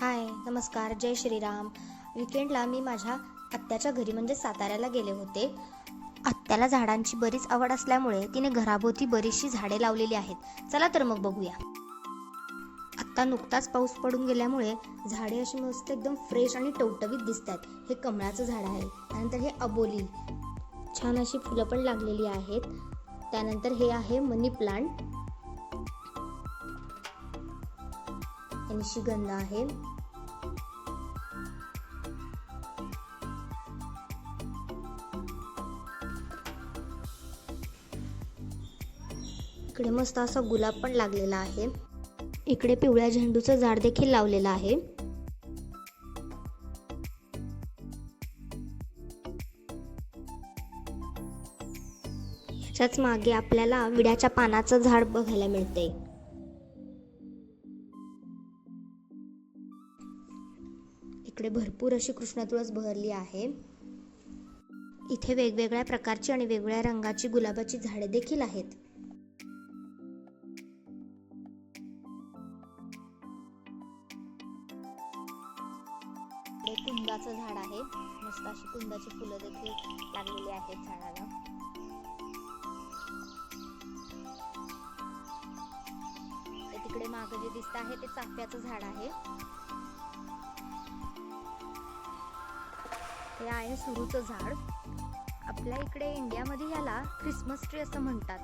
हाय नमस्कार जय श्रीराम. विकेंडला मी माझ्या आत्याच्या घरी म्हणजे साताऱ्याला गेले होते. आत्याला झाडांची बरीच आवड असल्यामुळे तिने घराभोवती बरीचशी झाडे लावलेली आहेत. चला तर मग बघूया. आत्ता नुकताच पाऊस पडून गेल्यामुळे झाडे अशी मस्त एकदम फ्रेश आणि टवटवीत दिसतात. हे कमळाचं झाड आहे. त्यानंतर हे अबोली. छान अशी फुलं पण लागलेली आहेत. त्यानंतर हे आहे मनी प्लांट. निशिगंध आहे. इकडे मस्त असा गुलाब पण लागलेला आहे. इकडे पिवळ्या झेंडूचं झाड देखील लावलेलं आहे. ह्याच्याच मागे आपल्याला विड्याच्या पानाचं झाड बघायला मिळते इकडे भरपूर अशी कृष्णतुळस बहरली आहे. इथे वेगवेगळ्या प्रकारची आणि वेगवेगळ्या रंगाची गुलाबाची झाडे देखील आहेत. इकडे कुंदाचं झाड आहे. मस्त अशी कुंदाची फुलं देखील लागलेली आहेत झाडाला. तिकडे मागं जे दिसत आहे ते चाफ्याचं झाड आहे. हे आहे सुरूचं झाड. आपल्या इकडे इंडियामध्ये याला ख्रिसमस ट्री असं म्हणतात.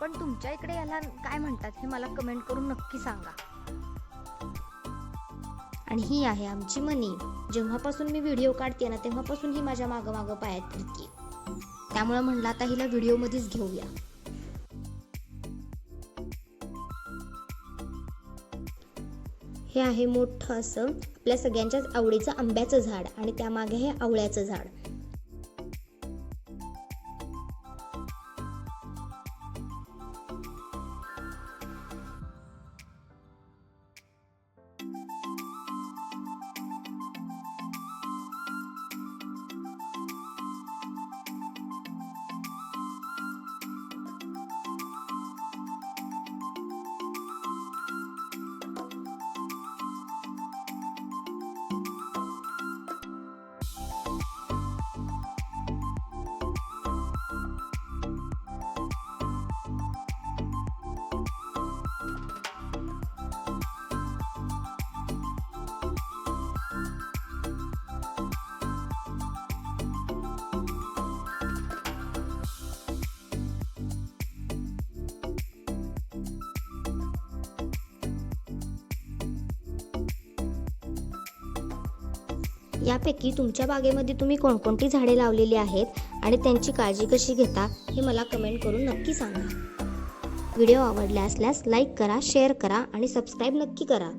पण तुमच्या इकडे याला काय म्हणतात हे मला कमेंट करून नक्की सांगा. आणि ही आहे आमची मनी. जेव्हापासून मी व्हिडिओ काढते ना तेव्हापासून ही माझ्या मागं मागं पायात फिरते त्यामुळे म्हणलं आता हिला व्हिडिओमध्येच घेऊया. हे आहे मोठं असं आपल्या सगळ्यांच्याच आवडीचं आंब्याचं झाड आणि त्यामागे हे आवळ्याचं झाड. यापैकी तुमच्या बागेमध्ये तुम्ही कोणकोणती झाडे लावलेली आहेत आणि त्यांची काळजी कशी घेता हे मला कमेंट करून नक्की सांगा. व्हिडिओ आवडला असल्यास लाईक करा शेअर करा आणि सबस्क्राईब नक्की करा.